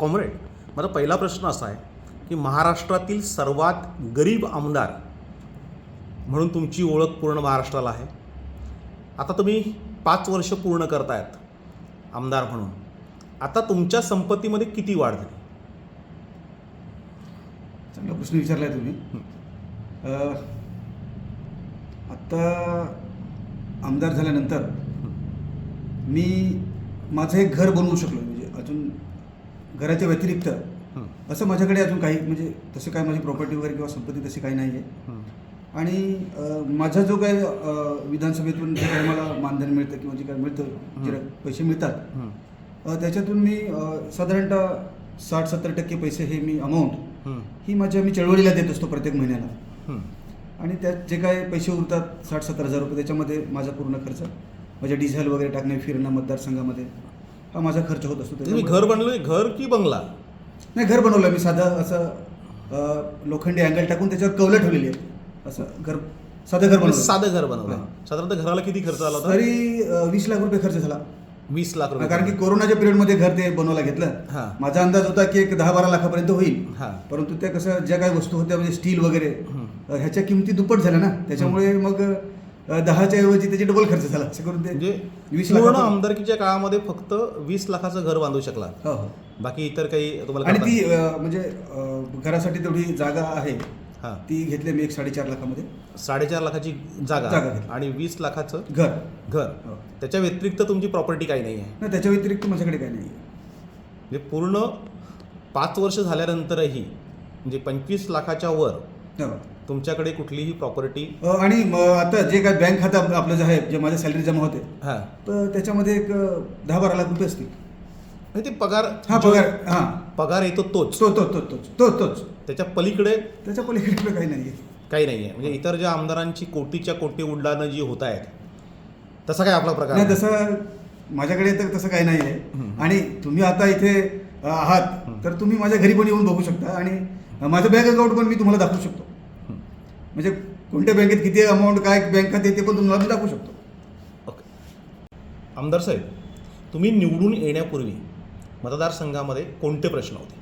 Comrade माझा पहिला प्रश्न असा आहे की महाराष्ट्रातील सर्वात गरीब आमदार म्हणून तुमची ओळख पूर्ण महाराष्ट्राला आहे. आता तुम्ही पाच वर्ष पूर्ण करतायत आमदार म्हणून. आता तुमच्या संपत्तीमध्ये किती वाढ झाली? चांगला प्रश्न विचारला आहे तुम्ही आत्ता आमदार झाल्यानंतर मी माझं एक घर बनवू शकलो. म्हणजे अजून घराच्या व्यतिरिक्त. असं माझ्याकडे अजून काही म्हणजे तसं काय माझी प्रॉपर्टी वगैरे किंवा संपत्ती तशी काही नाही आहे हं, आणि माझा जो काय अ, विधानसभेतून जे काही मला मानधन मिळतं किंवा जे काय मिळतं जे पैसे मिळतात त्याच्यातून मी साधारणतः साठ सत्तर टक्के पैसे हे मी अमाऊंट हं, माझ्या मी चळवळीला देत असतो प्रत्येक महिन्याला. आणि त्यात जे काय पैसे उरतात साठ सत्तर हजार रुपये त्याच्यामध्ये माझा पूर्ण खर्च म्हणजे डिझेल वगैरे टाकणे फिरणं मतदारसंघामध्ये. हा माझा खर्च होत असतो तुम्ही त्याच्यामुळे- घर बनलं घर की बंगला? नाही घर बनवलं मी साधं असं अ, लोखंडी अँगल टाकून त्याच्यावर कवलं ठेवलेली आहे. असं घर साधं घर बनवलं. साधं घर बनवलं हां. साधारणतः घराला किती खर्च आला होता? तरी अ, वीस लाख रुपये खर्च झाला. वीस लाख रुपये कारण की कोरोनाच्या पिरियडमध्ये घर ते बनवायला घेतलं. हां. माझा अंदाज होता की एक दहा बारा लाखापर्यंत होईल. हां. परंतु त्या कसं ज्या काही वस्तू होत्या म्हणजे स्टील वगैरे हं. अ, ह्याच्या किमती दुप्पट झाल्या ना. त्याच्यामुळे मग दहाच्या ऐवजी त्याची डबल खर्च झाला. असं करून ते म्हणजे वीस पूर्ण आमदारकीच्या काळामध्ये फक्त वीस लाखाचं घर बांधू शकला. हो हो. बाकी इतर काही तुम्हाला आणि करता- ती अ, म्हणजे अ, घरासाठी तेवढी जागा आहे. हां. ती घेतली मी एक साडेचार लाखामध्ये. साडेचार लाखाची जागा जागा घेतली. आणि वीस लाखाचं घर. घर. हो. त्याच्या व्यतिरिक्त तुमची प्रॉपर्टी काही नाही आहे नाही त्याच्या व्यतिरिक्त माझ्याकडे काही नाही म्हणजे पूर्ण पाच वर्ष झाल्यानंतरही म्हणजे पंचवीस लाखाच्या वर. तुमच्याकडे कुठलीही प्रॉपर्टी आणि आता जे काय बँक खातं आपलं- जे आहे जे माझे सॅलरी जमा होते हां. तर त्याच्यामध्ये एक दहा बारा लाख रुपये असतील. म्हणजे ते पगार हा पगार हा. पगार येतो तोच. तो तो तो तोच तो तोच. त्याच्या पलीकडे? त्याच्या पलीकडे काही नाही आहे काही नाही आहे म्हणजे इतर ज्या आमदारांची कोटीच्या कोटी उड्डाणं जी होत आहेत तसा काय आपला प्रकार नाही नाही? तसं माझ्याकडे तर तसं काही नाही आहे. आणि तुम्ही आता इथे आहात. तर तुम्ही माझ्या घरी पण येऊन बघू शकता. आणि माझं बँक अकाउंट पण मी तुम्हाला दाखवू शकतो. म्हणजे कोणत्या बँकेत किती अमाऊंट काय बँक खाते ते पण तुम्हाला मी दाखवू शकतो. ओके आमदार साहेब तुम्ही निवडून येण्यापूर्वी मतदारसंघामध्ये कोणते प्रश्न होते?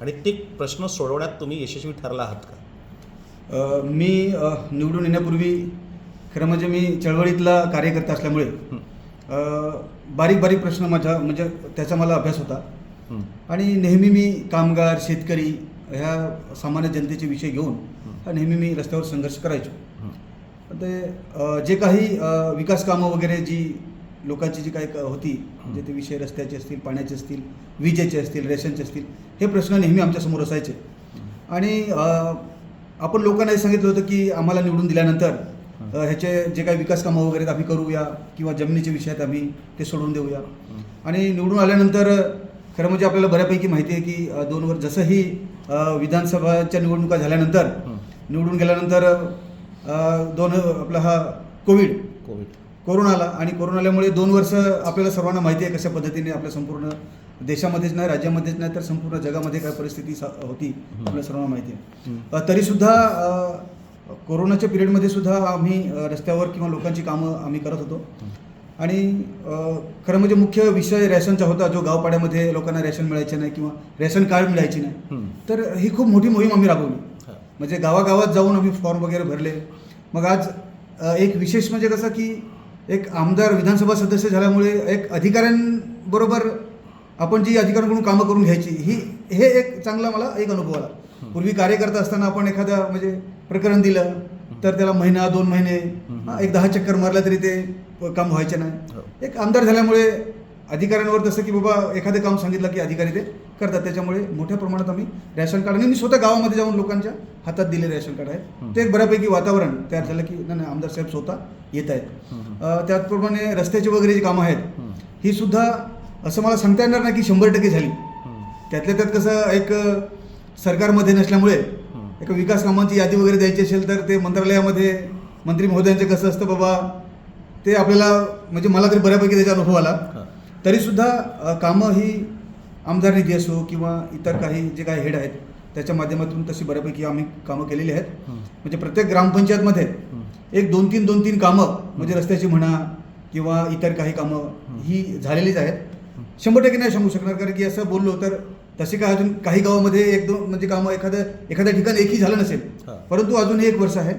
आणि ते प्रश्न सोडवण्यात तुम्ही यशस्वी ठरला आहात का? मी निवडून येण्यापूर्वी खरं म्हणजे मी चळवळीतला कार्यकर्ता असल्यामुळे बारीक बारीक प्रश्न माझा म्हणजे त्याचा मला अभ्यास होता. आणि नेहमी मी कामगार शेतकरी ह्या सामान्य जनतेचे विषय घेऊन हा. नेहमी मी रस्त्यावर संघर्ष करायचो. ते जे काही विकास कामं वगैरे जी लोकांची जी काही क- होती म्हणजे ते विषय रस्त्याचे असतील पाण्याचे असतील विजेचे असतील रेशनचे असतील हे प्रश्न नेहमी आमच्यासमोर असायचे. आणि आपण लोकांना हे सांगितलं होतं की आम्हाला निवडून दिल्यानंतर ह्याचे जे काही विकास कामं वगैरे आम्ही करूया किंवा जमिनीचे विषय आहेत आम्ही ते सोडून देऊया. आणि निवडून आल्यानंतर खरं म्हणजे आपल्याला बऱ्यापैकी माहिती आहे की दोन वर्ष जसं ही अ, विधानसभाच्या निवडणुका झाल्यानंतर. निवडून गेल्यानंतर दोन आपला हा कोविड कोविड. कोरोना आला आणि कोरोना आल्यामुळे दोन वर्ष आपल्याला सर्वांना माहिती आहे कशा पद्धतीने आपल्या संपूर्ण देशामध्येच नाही राज्यामध्येच नाही तर संपूर्ण जगामध्ये काय परिस्थिती होती आपल्याला सर्वांना माहिती आहे. तरीसुद्धा कोरोनाच्या पिरियडमध्ये सुद्धा आम्ही रस्त्यावर किंवा लोकांची कामं आम्ही करत होतो. आणि खरं म्हणजे मुख्य विषय रेशनचा होता जो गावपाड्यामध्ये लोकांना रेशन मिळायचे नाही किंवा रेशन कार्ड मिळायचे नाही. तर ही खूप मोठी मोहीम आम्ही राबवली. म्हणजे गावागावात जाऊन आम्ही फॉर्म वगैरे भरले. मग आज एक विशेष म्हणजे कसं की एक आमदार विधानसभा सदस्य झाल्यामुळे एक अधिकाऱ्यांबरोबर आपण जी अधिकाऱ्यांकडून कामं करून घ्यायची ही हे एक चांगला मला एक अनुभव आला. पूर्वी कार्यकर्ता असताना आपण एखादं म्हणजे प्रकरण दिलं तर त्याला महिना दोन महिने एक दहा चक्कर मारला तरी ते काम व्हायचे हो. नाही एक आमदार झाल्यामुळे अधिकाऱ्यांवर तसं की बाबा एखादं काम सांगितलं की अधिकारी ते करतात त्याच्यामुळे मोठ्या प्रमाणात आम्ही रॅशन कार्ड आणि मी स्वतः गावामध्ये जाऊन लोकांच्या हातात दिले रॅशन कार्ड आहे. ते एक बऱ्यापैकी वातावरण तयार झालं की नाही आमदार साहेब स्वतः येत आहेत त्याचप्रमाणे रस्त्याची वगैरे जी कामं आहेत हं. ही सुद्धा असं मला सांगता येणार नाही की शंभर टक्के झाली हं. त्यातल्या त्यात कसं एक सरकारमध्ये नसल्यामुळे हं. एक विकास कामांची यादी वगैरे द्यायची असेल तर ते मंत्रालयामध्ये मंत्री महोदयांचं कसं असतं बाबा ते आपल्याला म्हणजे मला तरी बऱ्यापैकी त्याचा अनुभव आला. तरीसुद्धा कामं ही आमदार निधी असो किंवा इतर काही जे काही हेड आहेत त्याच्या माध्यमातून तशी बऱ्यापैकी आम्ही कामं केलेली आहेत. म्हणजे प्रत्येक ग्रामपंचायतमध्ये. एक दोन तीन दोन तीन कामं म्हणजे रस्त्याची म्हणा किंवा इतर काही कामं ही झालेलीच आहेत शंभर टक्के नाही सांगू शकणार कारण की असं बोललो तर तसे काय अजून काही गावामध्ये एक दोन म्हणजे कामं एखाद्या एखाद्या ठिकाणी एकही झालं नसेल. परंतु अजून एक वर्ष आहे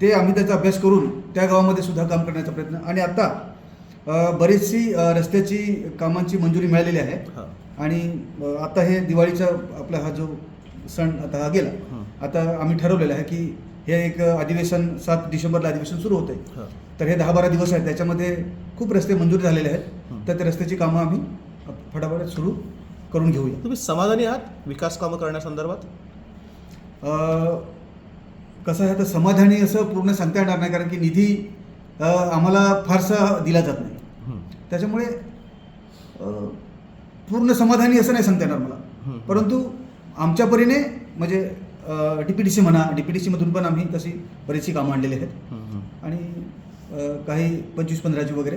ते आम्ही त्याचा अभ्यास करून त्या गावामध्ये सुद्धा काम करण्याचा प्रयत्न आणि आता बरीचशी रस्त्याची कामांची मंजुरी मिळालेली आहे. आणि आता हे दिवाळीचा आपला हा जो सण आता हा गेला. आता आम्ही ठरवलेलं आहे की हे एक अधिवेशन सात डिसेंबरला अधिवेशन सुरू होते तर हे दहा बारा दिवस आहेत. त्याच्यामध्ये खूप रस्ते मंजूर झालेले आहेत. तर त्या रस्त्याची कामं आम्ही फटाफट सुरू करून घेऊया. तुम्ही समाधानी आहात विकास कामं करण्यासंदर्भात? कसं आहे आता समाधानी असं पूर्ण सांगता येणार नाही कारण की निधी आम्हाला फारसा दिला जात नाही. त्याच्यामुळे पूर्ण समाधानी असं नाही सांगता येणार मला. परंतु आमच्या परीने म्हणजे डी पी डी सी म्हणा डी पी डी सीमधून पण आम्ही तशी बरीचशी कामं आणलेली आहेत. आणि काही पंचवीस पंधराची वगैरे.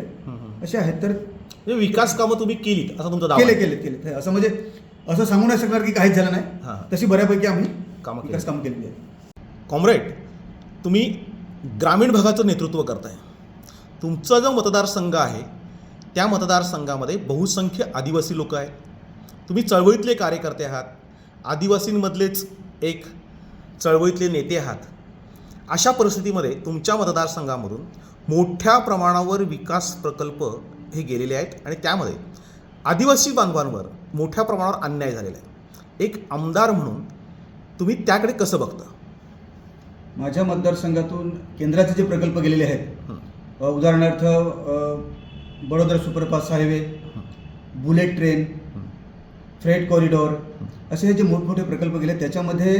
असे आहेत तर म्हणजे विकास कामं तुम्ही केलीत असा तुमचा केले. केले केले असं म्हणजे असं सांगू नाही शकणार की काहीच झालं. नाही तशी बऱ्यापैकी आम्ही कामं विकास. कामं केलेली आहेत कॉम्रेड तुम्ही ग्रामीण भागाचं नेतृत्व करताय. तुमचा जो मतदारसंघ आहे त्या मतदारसंघामध्ये बहुसंख्य आदिवासी लोक आहेत. तुम्ही चळवळीतले कार्यकर्ते आहात. आदिवासींमधलेच एक चळवळीतले नेते आहात. अशा परिस्थितीमध्ये तुमच्या मतदारसंघामधून मोठ्या प्रमाणावर विकास प्रकल्प हे गेलेले आहेत आणि त्यामध्ये आदिवासी बांधवांवर मोठ्या प्रमाणावर अन्याय झालेला आहे. एक आमदार म्हणून तुम्ही त्याकडे कसं बघता? माझ्या मतदारसंघातून केंद्राचे जे प्रकल्प गेलेले आहेत उदाहरणार्थ Vadodara superfast highway bullet train freight corridor असे हे जे मोठमोठे प्रकल्प गेले त्याच्यामध्ये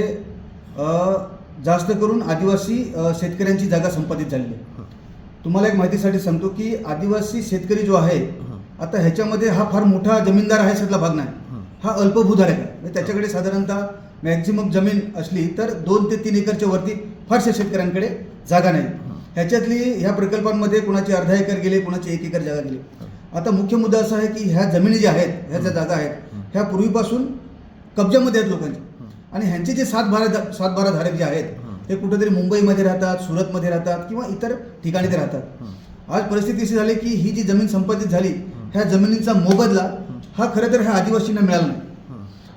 जास्त करून आदिवासी शेतकऱ्यांची जागा संपादित झालेली आहे. तुम्हाला एक माहितीसाठी सांगतो की आदिवासी शेतकरी जो आहे आता ह्याच्यामध्ये हा फार मोठा जमीनदार आहे त्यातला भाग नाही. हा. अल्पभूधारक आहे. म्हणजे त्याच्याकडे साधारणतः मॅक्झिमम जमीन असली तर दोन ते तीन एकरच्या वरती फारशा शेतकऱ्यांकडे जागा नाही. ह्याच्यातली ह्या प्रकल्पांमध्ये कुणाची अर्धा एकर गेले कुणाची एक एकर जागा गेली. आता मुख्य मुद्दा असा आहे की ह्या जमिनी ज्या आहेत ह्या ज्या जागा आहेत ह्या पूर्वीपासून कब्जामध्ये आहेत लोकांची. आणि ह्यांचे जे सात बारा सात बारा धारक जे आहेत ते कुठेतरी मुंबईमध्ये राहतात सुरतमध्ये राहतात किंवा इतर ठिकाणी ते राहतात. आज परिस्थिती अशी झाली की ही जी जमीन संपादित झाली ह्या जमिनीचा मोबदला हा. खरं तर ह्या आदिवासींना मिळाला नाही.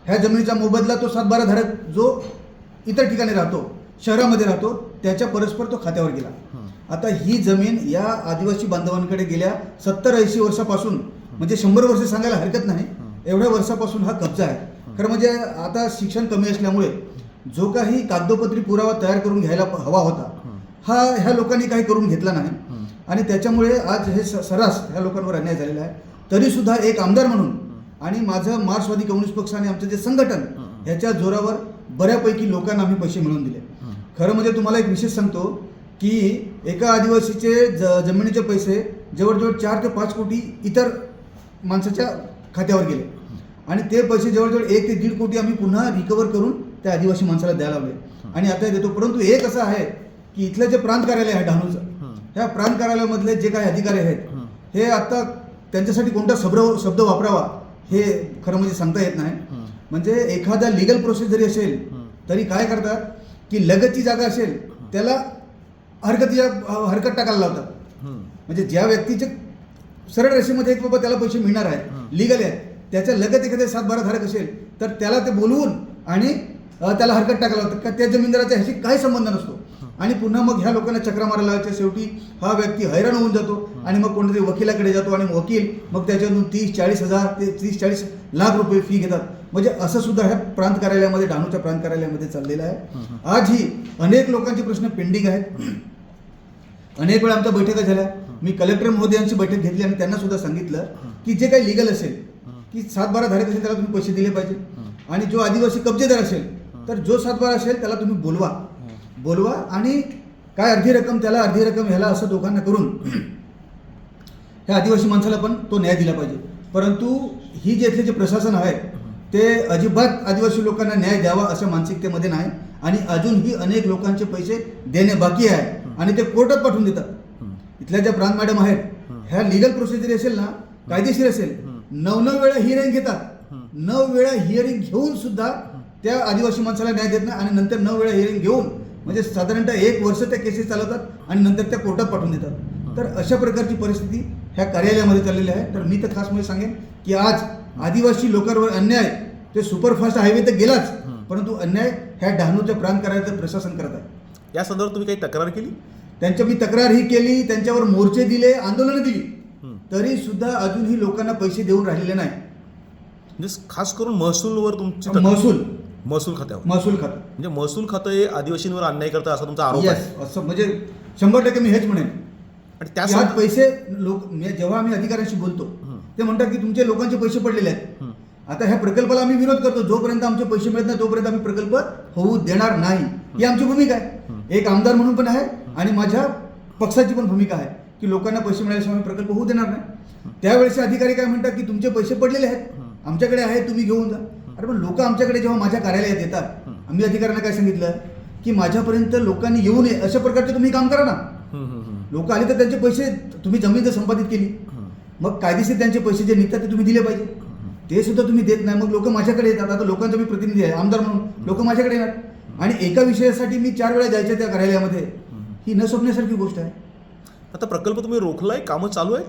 ह्या जमिनीचा मोबदला तो सात बारा धारक जो इतर ठिकाणी राहतो शहरामध्ये राहतो त्याच्या परस्पर तो खात्यावर गेला. आता ही जमीन या आदिवासी बांधवांकडे गेल्या सत्तर ऐंशी वर्षापासून म्हणजे शंभर वर्ष सांगायला हरकत नाही एवढ्या वर्षापासून हा कब्जा आहे. खरं म्हणजे आता शिक्षण कमी असल्यामुळे जो काही कागदोपत्री पुरावा तयार करून घ्यायला हवा होता हा. ह्या लोकांनी काही करून घेतला नाही. आणि त्याच्यामुळे आज हे सर्रास ह्या लोकांवर अन्याय झालेला आहे. तरी सुद्धा एक आमदार म्हणून आणि माझं मार्क्सवादी कम्युनिस्ट पक्ष आणि आमचं जे संघटन ह्याच्या जोरावर बऱ्यापैकी लोकांना आम्ही पैसे मिळवून दिले. खरं म्हणजे तुम्हाला एक विशेष सांगतो की एका आदिवासीचे ज जमिनीचे पैसे जवळजवळ चार ते पाच कोटी इतर माणसाच्या खात्यावर गेले. आणि ते पैसे जवळजवळ एक ते दीड कोटी आम्ही पुन्हा रिकवर करून त्या आदिवासी माणसाला द्यायला लावले आणि आता देतो परंतु एक असं आहे की इथलं जे प्रांत कार्यालय आहे डहाणूचं ह्या प्रांत कार्यालयामधले जे काही अधिकारी आहेत हे. आता त्यांच्यासाठी कोणता शब्द शब्द वापरावा हे खरं म्हणजे सांगता येत नाही. म्हणजे एखादा लिगल प्रोसेस जरी असेल तरी काय करतात की लगतची जागा असेल त्याला हरकतीच्या हरकत टाकायला लावतात. म्हणजे ज्या व्यक्तीचे सरळ रेषेमध्ये एक बाबा त्याला पैसे मिळणार आहेत लिगल आहे त्याच्या लगत एखाद्या सात बारा धारक असेल तर त्याला ते बोलवून आणि त्याला हरकत टाकायला लावतात. का त्या जमीनदाराचा ह्याशी काही संबंध नसतो. आणि पुन्हा मग ह्या लोकांना चक्रा मारायला लावायच्या. शेवटी हा व्यक्ती हैराण होऊन जातो आणि मग कोणतरी वकिलाकडे जातो आणि वकील मग त्याच्यातून तीस चाळीस हजार ते तीस चाळीस लाख रुपये फी घेतात. म्हणजे असं सुद्धा ह्या प्रांत कार्यालयामध्ये डहाणूच्या प्रांत कार्यालयामध्ये चाललेलं आहे आजही अनेक लोकांचे प्रश्न पेंडिंग आहेत. अनेक वेळा आमच्या बैठका झाल्या. मी कलेक्टर महोदयांची बैठक घेतली आणि त्यांना सुद्धा सांगितलं की जे काही लिगल असेल की सात बारा धारक असेल त्याला तुम्ही पैसे दिले पाहिजे. आणि जो आदिवासी कब्जेदार असेल तर जो सात बारा असेल त्याला तुम्ही बोलवा. बोलवा आणि काय अर्धी रक्कम त्याला अर्धी रक्कम ह्याला असं दोघांना करून ह्या आदिवासी माणसाला पण तो न्याय दिला पाहिजे. परंतु ही जे इथले जे प्रशासन आहे ते अजिबात आदिवासी लोकांना न्याय द्यावा अशा मानसिकतेमध्ये नाही आणि अजूनही अनेक लोकांचे पैसे देणे बाकी आहे आणि ते कोर्टात पाठवून देतात. इथल्या ज्या प्रांत मॅडम आहेत ह्या लिगल प्रोसिजर असेल ना कायदेशीर असेल नऊ नऊ वेळा हिअरिंग घेतात. नऊ वेळा हिअरिंग घेऊन सुद्धा त्या आदिवासी माणसाला न्याय देत नाही आणि नंतर नऊ वेळा हिअरिंग घेऊन म्हणजे साधारणतः एक वर्ष त्या केसेस चालवतात आणि नंतर त्या कोर्टात पाठवून देतात. तर अशा प्रकारची परिस्थिती ह्या कार्यालयामध्ये चाललेली आहे. तर मी तर खास म्हणजे सांगेन की आज आदिवासी लोकांवर अन्याय ते सुपरफास्ट हायवे तर गेलाच परंतु अन्याय ह्या डहाणूच्या प्रांत करायचं प्रशासन करत आहे. या संदर्भात तुम्ही काही तक्रार केली? त्यांच्या मी तक्रार ही केली त्यांच्यावर मोर्चे दिले आंदोलनं दिली. तरी सुद्धा अजूनही लोकांना पैसे देऊन राहिलेले नाही. म्हणजे खास करून महसूलवर तुमची महसूल. महसूल खात्यावर. महसूल खातं. म्हणजे महसूल खातं हे आदिवासींवर अन्याय करतं असा तुमचा आरोप आहे. असं म्हणजे शंभर टक्के मी हेच म्हणेन. आणि त्या यात सं- पैसे लोक जेव्हा आम्ही अधिकाऱ्यांशी बोलतो. ते म्हणतात की तुमचे लोकांचे पैसे पडलेले आहेत. आता ह्या प्रकल्पाला आम्ही विरोध करतो. जोपर्यंत आमचे पैसे मिळत नाही तोपर्यंत आम्ही प्रकल्प होऊ देणार नाही. ही आमची भूमिका आहे. एक आमदार म्हणून पण आहे आणि माझ्या पक्षाची पण भूमिका आहे की लोकांना पैसे मिळाल्याशिवाय आम्ही प्रकल्प होऊ देणार नाही. त्यावेळेचे अधिकारी काय म्हणतात की तुमचे पैसे पडलेले आहेत. आमच्याकडे आहेत तुम्ही घेऊन जा. अरे पण लोक आमच्याकडे जेव्हा माझ्या कार्यालयात येतात आम्ही अधिकाऱ्यांना काय सांगितलं? की माझ्यापर्यंत लोकांनी येऊ नये. अशा प्रकारचे तुम्ही काम करा ना. लोक आले तर त्यांचे पैसे तुम्ही जमीन जर संपादित केली. मग कायदेशीर त्यांचे पैसे जे निघतात ते तुम्ही दिले पाहिजे. ते सुद्धा तुम्ही देत नाही. मग लोक माझ्याकडे येतात. आता लोकांचा मी प्रतिनिधी आहे आमदार म्हणून. लोक माझ्याकडे येणार. आणि एका विषयासाठी मी चार वेळा जायच्या त्या कार्यालयामध्ये. ही न सोपण्यासारखी गोष्ट आहे. आता प्रकल्प तुम्ही रोखलाय? कामं चालू आहेत?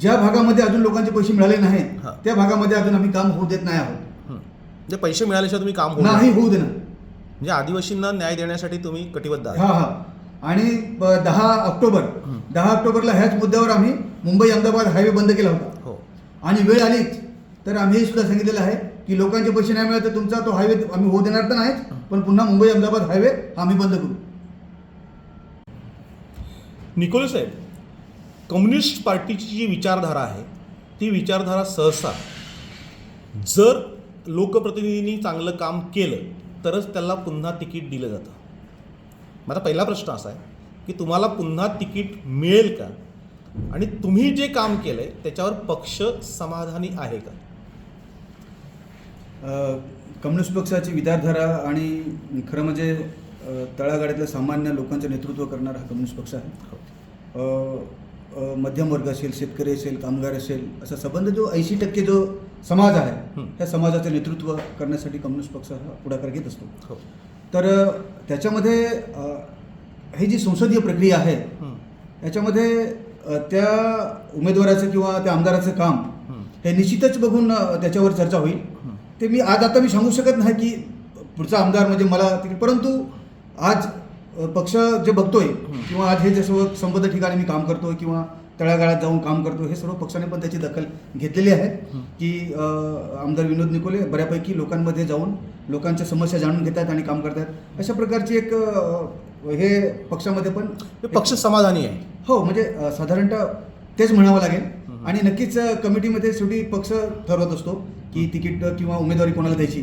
ज्या भागामध्ये अजून लोकांचे पैसे मिळाले नाहीत. त्या भागामध्ये अजून आम्ही काम होऊ देत नाही आहोत. म्हणजे पैसे मिळाल्याशिवाय तुम्ही काम नाही. होऊ देणार. म्हणजे आदिवासींना न्याय देण्यासाठी तुम्ही कटिबद्ध आहात. हा हा. आणि दहा ऑक्टोबर. दहा ऑक्टोबरला ह्याच मुद्द्यावर आम्ही मुंबई अहमदाबाद हायवे बंद केला होता. हो. आणि वेळ आलीच तर आम्ही हे सुद्धा सांगितलेलं आहे की लोकांचे पैसे नाही मिळाले तर तुमचा तो हायवे आम्ही होऊ देणार तर नाहीच पण पुन्हा मुंबई अहमदाबाद हायवे हा आम्ही बंद करू. निकोले साहेब कम्युनिस्ट पार्टीची जी विचारधारा आहे ती विचारधारा सहसा जर लोकप्रतिनिधींनी चांगलं काम केलं तरच त्याला पुन्हा तिकीट दिलं जातं. माझा पहिला प्रश्न असा आहे की तुम्हाला पुन्हा तिकीट मिळेल का? आणि तुम्ही जे काम केलं आहे त्याच्यावर पक्ष समाधानी आहे का? कम्युनिस्ट पक्षाची विचारधारा आणि खरं म्हणजे अ, तळागाळातल्या सामान्य लोकांचं नेतृत्व करणारा हा कम्युनिस्ट पक्ष आहे. अ, मध्यम वर्ग असेल शेतकरी असेल कामगार असेल असा संबंध जो ऐंशी टक्के जो समाज आहे हं. त्या समाजाचं नेतृत्व करण्यासाठी कम्युनिस्ट पक्ष हा पुढाकार घेत असतो. हो. तर त्याच्यामध्ये ही जी संसदीय प्रक्रिया आहे. याच्यामध्ये त्या उमेदवाराचं किंवा त्या आमदाराचं काम हं. निश्चितच बघून त्याच्यावर चर्चा होईल. ते मी आज आता मी सांगू शकत नाही की पुढचा आमदार म्हणजे मला परंतु आज पक्ष जे बघतोय किंवा आज हे जे सर्व संबद्ध ठिकाणी मी काम करतोय किंवा तळागाळात जाऊन काम करतो. हे सर्व पक्षाने पण त्याची दखल घेतलेली आहे की आमदार विनोद निकोले बऱ्यापैकी लोकांमध्ये जाऊन लोकांच्या समस्या जाणून घेतात आणि काम करतात अशा प्रकारची एक हे पक्षामध्ये पण पक्ष समाधानी आहे. हो म्हणजे साधारणतः तेच म्हणावं लागेल. आणि नक्कीच कमिटीमध्ये शेवटी पक्ष ठरवत असतो की तिकीट किंवा उमेदवारी कोणाला द्यायची.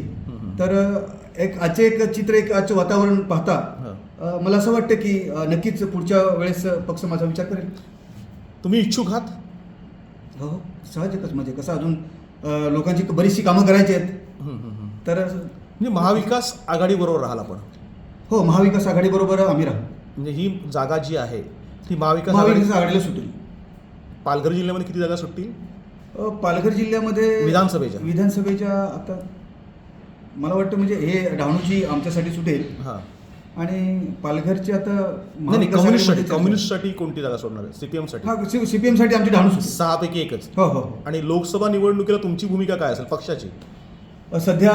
तर एक आजचे एक चित्र एक आजचं वातावरण पाहता मला असं वाटतं की नक्कीच पुढच्या वेळेस पक्ष माझा विचार करेल. तुम्ही इच्छुक आहात? हो हो. साहजिकच. म्हणजे कसं अजून लोकांची बरीचशी कामं करायची आहेत. तर म्हणजे महाविकास आघाडीबरोबर राहाल आपण हो महाविकास आघाडीबरोबर आम्ही राहू. म्हणजे ही जागा जी आहे ती महाविकास महाविकास आघाडीला सुटेल. पालघर जिल्ह्यामध्ये किती जागा सुटतील? पालघर जिल्ह्यामध्ये विधानसभेच्या. विधानसभेच्या आता मला वाटतं म्हणजे हे डहाणूची आमच्यासाठी सुटेल. हां. आणि पालघरची आता नाही कम्युनिस्टसाठी कम्युनिस्टसाठी कोणती जागा सोडणार आहे? सीपीएमसाठी. हा सीपीएमसाठी आमची डहाणू सहापैकी एकच. हो हो. आणि लोकसभा निवडणुकीला तुमची भूमिका काय असेल पक्षाची? सध्या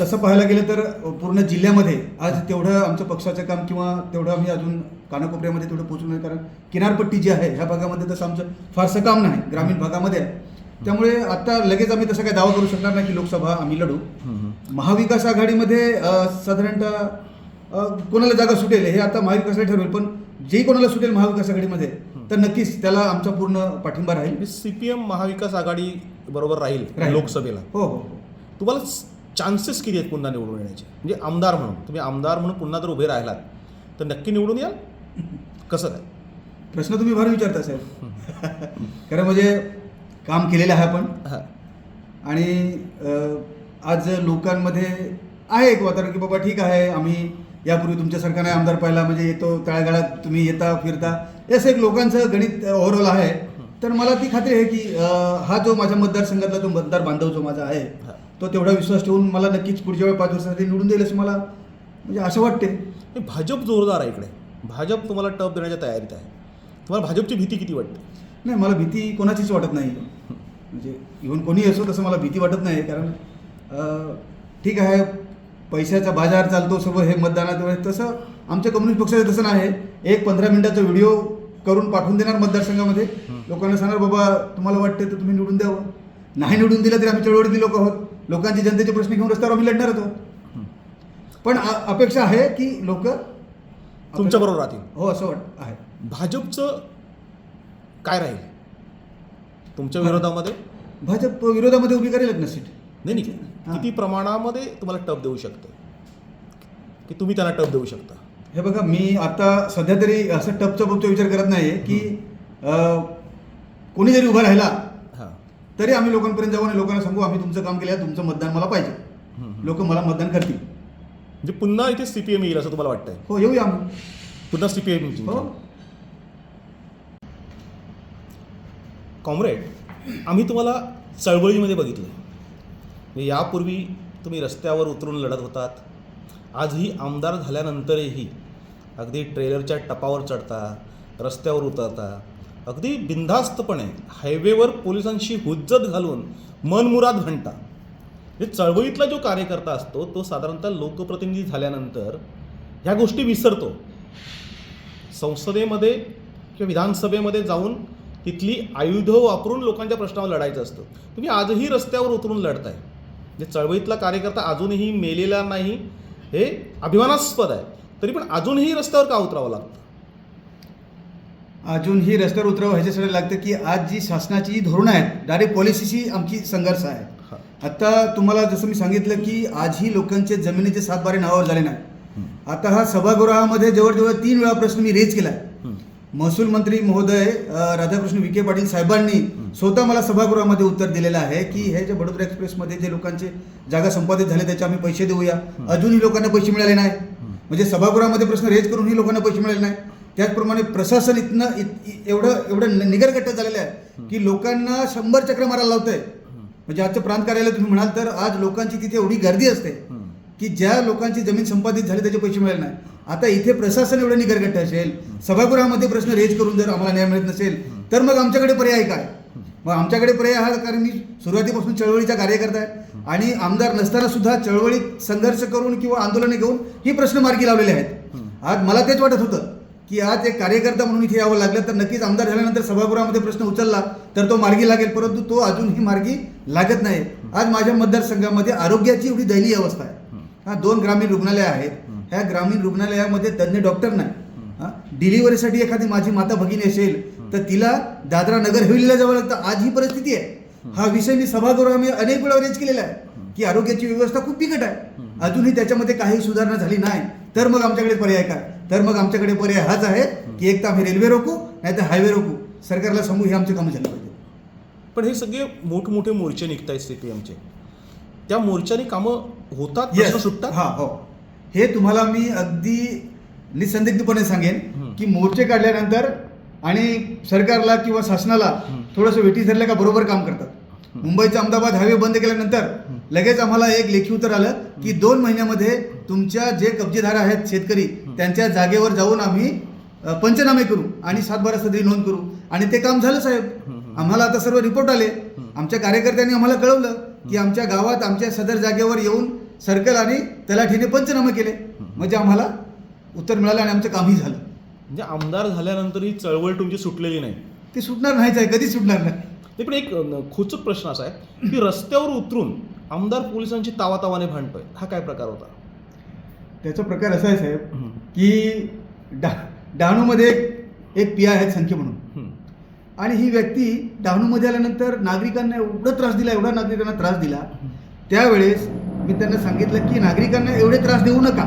तसं पाहायला गेलं तर पूर्ण जिल्ह्यामध्ये आज तेवढं आमचं पक्षाचं काम किंवा तेवढं आम्ही अजून कानाकोपऱ्यामध्ये तेवढं पोहोचलो नाही कारण किनारपट्टी जी आहे ह्या भागामध्ये तसं आमचं फारसं काम नाही ग्रामीण भागामध्ये. आहे त्यामुळे आता लगेच आम्ही तसं काही दावा करू शकणार नाही की लोकसभा आम्ही लढू. महाविकास आघाडीमध्ये साधारणतः कोणाला जागा सुटेल हे आता महाविकासला ठरवेल पण जे कोणाला सुटेल महाविकास आघाडीमध्ये तर नक्कीच त्याला आमचा पूर्ण पाठिंबा राहील. सीपीएम महाविकास आघाडी बरोबर राहील. लोकसभेला. हो हो हो. तुम्हाला चान्सेस किती आहेत पुन्हा निवडून येण्याचे? म्हणजे आमदार म्हणून तुम्ही आमदार म्हणून पुन्हा जर उभे राहिलात तर नक्की निवडून याल? कसं काय? प्रश्न तुम्ही फार विचारता साहेब. खरं म्हणजे काम केलेलं आहे आपण. आणि आज लोकांमध्ये आहे एक वातावरण की बाबा ठीक आहे आम्ही यापूर्वी तुमच्यासारखा नाही आमदार पाहिला म्हणजे येतो तळागाळात तुम्ही येता फिरता. असं एक लोकांचं गणित ओव्हरऑल आहे. तर मला ती खात्री आहे की हा जो माझ्या मतदारसंघातला जो मतदार बांधव जो माझा आहे हा. तो तेवढा विश्वास ठेवून मला नक्कीच पुढच्या वेळी पाच वर्षासाठी निवडून देईल असं मला म्हणजे असं वाटते. भाजप जोरदार आहे इकडे. भाजप तुम्हाला टप देण्याच्या तयारीत आहे. तुम्हाला भाजपची भीती किती वाटते? नाही मला भीती कोणाचीच वाटत नाही. म्हणजे इव्हन कोणी असो तसं मला भीती वाटत नाही कारण ठीक आहे पैशाचा बाजार चालतो सर्व हे मतदानात वेळेस तसं आमच्या कम्युनिस्ट पक्षाचं तसं नाही. एक पंधरा मिनिटाचा व्हिडिओ करून पाठवून देणार मतदारसंघामध्ये. लोकांना सांगणार बाबा तुम्हाला वाटते तर तुम्ही निवडून द्यावं नाही निवडून दिलं तरी आम्ही चळवळीतली लोक आहोत. लोकांचे जनतेचे प्रश्न घेऊन रस्त्यावर आम्ही लढणार होतो. पण अपेक्षा आहे की लोक तुमच्याबरोबर राहतील. हो असं वाट आहे. भाजपचं काय राहील? तुमच्या विरोधामध्ये? भाजप विरोधामध्ये उभी करेलच ना सीट. नाही नाही. किती प्रमाणामध्ये तुम्हाला टप देऊ शकते? की तुम्ही त्यांना टप देऊ शकता? हे बघा मी आता सध्या तरी असं टपचा बपचा विचार करत नाही की कोणी जरी उभा राहिला तरी आम्ही लोकांपर्यंत जाऊ आणि लोकांना सांगू आम्ही तुमचं काम केलं तुमचं मतदान मला पाहिजे. लोक मला मतदान करतील. म्हणजे पुन्हा इथे सी पी एम येईल असं तुम्हाला वाटतंय? हो येऊया आम्ही. पुन्हा सी पी एम हो. कॉम्रेड आम्ही तुम्हाला चळवळीमध्ये बघितलं मी यापूर्वी तुम्ही रस्त्यावर उतरून लढत होतात. आजही आमदार झाल्यानंतरही अगदी ट्रेलरच्या टपावर चढता रस्त्यावर उतरता अगदी बिनधास्तपणे हायवेवर पोलिसांशी हुज्जत घालून मनमुराद म्हणता म्हणजे चळवळीतला जो कार्यकर्ता असतो तो साधारणतः लोकप्रतिनिधी झाल्यानंतर ह्या गोष्टी विसरतो. संसदेमध्ये किंवा विधानसभेमध्ये जाऊन तिथली आयुधं वापरून लोकांच्या प्रश्नावर लढायचं असतं. तुम्ही आजही रस्त्यावर उतरून लढताय. म्हणजे चळवळीतला कार्यकर्ता अजूनही मेलेला नाही हे अभिमानास्पद आहे. तरी पण अजूनही रस्त्यावर का उतरावं लागतं? अजूनही रस्त्यावर उतरावं ह्याच्यासाठी लागतं की आज जी शासनाची जी धोरणं आहेत डायरेक्ट पॉलिसीची आमची संघर्ष आहे. आता तुम्हाला जसं मी सांगितलं की आजही लोकांचे जमिनीचे सातबारे नावावर झाले नाही आता हा सभागृहामध्ये जवळजवळ तीन वेळा प्रश्न मी रेज केला आहे महसूल मंत्री महोदय राधाकृष्ण विखे पाटील साहेबांनी स्वतः मला सभागृहामध्ये उत्तर दिलेलं आहे की हे जे बडोदरा एक्सप्रेसमध्ये जे लोकांचे जागा संपादित झाले त्याचे आम्ही पैसे देऊया. अजूनही लोकांना पैसे मिळाले नाही. म्हणजे सभागृहामध्ये प्रश्न रेज करूनही लोकांना पैसे मिळाले नाही. त्याचप्रमाणे प्रशासन इथनं इत- एवढं एवढं निगरगट्ट झालेलं आहे की लोकांना शंभर चक्र मारायला लावतंय. म्हणजे आजचं प्रांत कार्यालय तुम्ही म्हणाल तर आज लोकांची तिथे एवढी गर्दी असते की ज्या लोकांची जमीन संपादित झाली त्याचे पैसे मिळाले नाही. आता इथे प्रशासन एवढं निगरगट्ट असेल सभागृहामध्ये प्रश्न रेज करून जर आम्हाला न्याय मिळत नसेल तर मग आमच्याकडे पर्याय काय? मग आमच्याकडे पर्याय हा कारण मी सुरुवातीपासून चळवळीचा कार्यकर्ता आहे आणि आमदार नसताना सुद्धा चळवळीत संघर्ष करून किंवा आंदोलने घेऊन ही प्रश्न मार्गी लावलेले आहेत. आज मला तेच वाटत होतं की आज एक कार्यकर्ता म्हणून इथे यावं लागलं तर नक्कीच आमदार झाल्यानंतर सभागृहामध्ये प्रश्न उचलला तर तो मार्गी लागेल परंतु तो अजूनही मार्गी लागत नाही. आज माझ्या मतदारसंघामध्ये आरोग्याची एवढी दयनीय अवस्था आहे. हा दोन ग्रामीण रुग्णालय आहेत. ह्या ग्रामीण रुग्णालयामध्ये तज्ज्ञ डॉक्टर नाही. हा? डिलिव्हरीसाठी एखादी माझी माता भगिनी असेल तर तिला दादरा नगर हवेलीला जावं लागतं. आज ही परिस्थिती आहे. हा विषय मी सभागृहामध्ये अनेक वेळा रेज केलेला आहे की आरोग्याची व्यवस्था खूप बिकट आहे. अजूनही त्याच्यामध्ये काही सुधारणा झाली नाही. तर मग आमच्याकडे पर्याय काय? तर मग आमच्याकडे पर्याय हाच आहे की एक तर आम्ही रेल्वे रोखू नाही तर हायवे रोखू. सरकारला सांगू हे आमचे कामं झाले पाहिजे पण हे सगळे मोठमोठे मोर्चे निघत आहेत सी पी एमचे त्या मोर्चाने कामं होतात सुटतात? हा हो. हे तुम्हाला मी अगदी निसंदिग्धपणे सांगेन. की मोर्चे काढल्यानंतर आणि सरकारला किंवा शासनाला. थोडंसं वेठी धरलं का बरोबर काम करतात. मुंबईचा अहमदाबाद हायवे बंद केल्यानंतर लगेच आम्हाला एक लेखी उत्तर आलं की दोन महिन्यामध्ये तुमच्या जे कब्जेदार आहेत शेतकरी त्यांच्या जागेवर जाऊन आम्ही पंचनामे करू आणि सातबारा सदरी नोंद करू. आणि ते काम झालं साहेब. आम्हाला आता सर्व रिपोर्ट आले. आमच्या कार्यकर्त्यांनी आम्हाला कळवलं की आमच्या गावात आमच्या सदर जागेवर येऊन सर्कल आणि तलाठीने पंचनामे केले. म्हणजे आम्हाला उत्तर मिळालं आणि आमचं कामही झालं. म्हणजे आमदार झाल्यानंतर ही चळवळ तुमची सुटलेली नाही. ते सुटणार नाहीच आहे कधीच सुटणार नाही. ते पण एक खोचक प्रश्न असा आहे की रस्त्यावर उतरून आमदार पोलिसांची तावातावाने भांडतोय. हा काय प्रकार होता? त्याचा प्रकार असा आहे साहेब की डा डहाणूमध्ये एक एक पी आय आहेत संख्या म्हणून. आणि ही व्यक्ती डहाणूमध्ये आल्यानंतर नागरिकांना एवढा त्रास दिला एवढा नागरिकांना त्रास दिला त्यावेळेस मी त्यांना सांगितलं की नागरिकांना एवढे त्रास देऊ नका.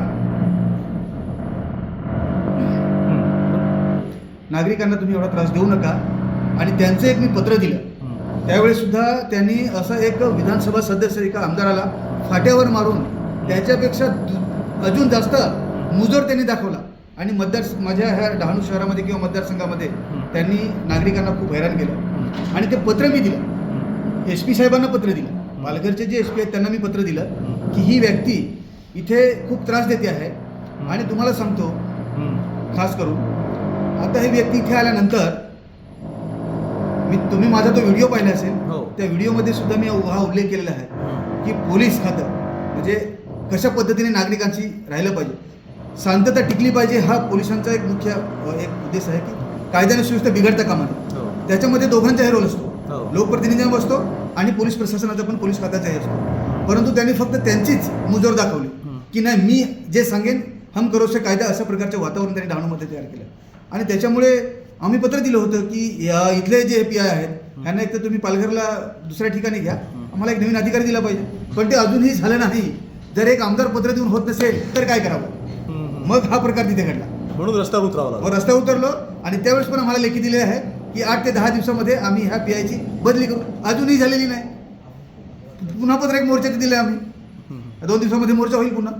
नागरिकांना तुम्ही एवढा त्रास देऊ नका. आणि त्यांचं एक मी पत्र दिलं. त्यावेळी त्यावेळेस सुद्धा त्यांनी असं एक विधानसभा सदस्य एका आमदाराला फाट्यावर मारून त्याच्यापेक्षा अजून जास्त मुजोर त्यांनी दाखवला. आणि मतदार माझ्या ह्या डहाणू शहरामध्ये किंवा मतदारसंघामध्ये त्यांनी नागरिकांना खूप हैराण केलं. आणि ते पत्र मी दिलं. एस पी साहेबांना पत्र दिलं. पालघरचे जे एस पी आहेत त्यांना मी पत्र दिलं की ही व्यक्ती इथे खूप त्रास देते आहे. आणि तुम्हाला सांगतो. खास करून आता ही व्यक्ती इथे आल्यानंतर मी तुम्ही माझा तो व्हिडिओ पाहिला असेल हो. त्या व्हिडिओमध्ये सुद्धा मी हा उल्लेख केलेला आहे की पोलीस खातं म्हणजे कशा पद्धतीने नागरिकांची राहिलं पाहिजे. शांतता टिकली पाहिजे हा पोलिसांचा एक मुख्य एक उद्देश आहे की कायद्याने सुव्यवस्था बिघडता कामा नये हो. त्याच्यामध्ये दोघांचाही रोल असतो. हो. लोकप्रतिनिधींचा असतो आणि पोलीस प्रशासनाचा पण पोलीस खात्याचाही असतो. परंतु त्यांनी फक्त त्यांचीच मुजोर दाखवली. की नाही मी जे सांगेन हम करोसे कायदा अशा प्रकारचे वातावरण त्यांनी डहाणूमध्ये तयार केलं. आणि त्याच्यामुळे आम्ही पत्र दिलं होतं की या इथले जे पी आय आहेत ह्यांना एक तर तुम्ही पालघरला दुसऱ्या ठिकाणी घ्या. आम्हाला एक नवीन अधिकारी दिला पाहिजे. पण ते अजूनही झालं नाही. जर एक आमदार पत्र देऊन होत नसेल तर काय करावं. मग हा प्रकार तिथे घडला. म्हणून रस्त्यावर उतरावं रस्त्यावर उतरलो आणि त्यावेळेस पण आम्हाला लेखी दिले आहे. की आठ ते दहा दिवसामध्ये आम्ही ह्या पी आयची बदली करू. अजूनही झालेली नाही. पुन्हा पत्र एक मोर्चाचे दिले आम्ही. दोन दिवसामध्ये मोर्चा होईल पुन्हा.